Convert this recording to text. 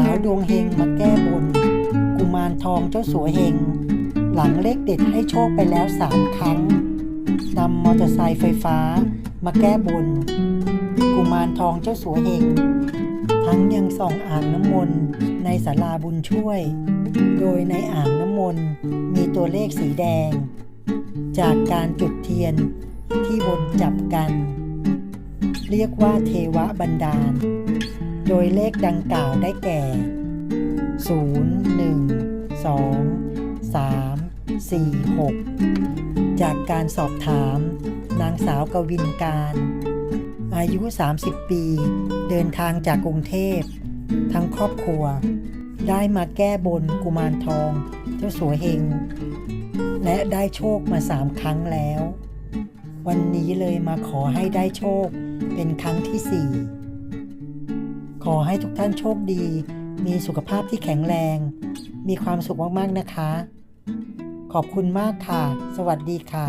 าวดวงเฮงมาแก้บน กุมารทองเจ้าสัวเฮง หลังเลขเด็ดให้โชคไปแล้วสามครั้งนำมอเตอร์ไซค์ไฟฟ้ามาแก้บน กุมารทองเจ้าสัวเฮง ทั้งยังส่องอ่างน้ำมนต์ในศาลาบุญช่วย โดยในอ่างน้ำมนต์มีตัวเลขสีแดง จากการจุดเทียนที่บนจับกัน เรียกว่าเทวะบันดาล โดยเลขดังกล่าวได้แก่ 0 1 2 3 4 6 จากการสอบถาม นางสาวกวินการ อายุ 30 ปี เดินทางจากกรุงเทพ ทั้งครอบครัว ได้มาแก้บนกุมารทอง เจ้าสัวเฮง และได้โชคมาสามครั้งแล้ว วันนี้เลยมาขอให้ได้โชคเป็นครั้งที่สี่ ขอให้ทุกท่านโชคดี มีสุขภาพที่แข็งแรง มีความสุขมากๆนะคะ ขอบคุณมากค่ะ สวัสดีค่ะ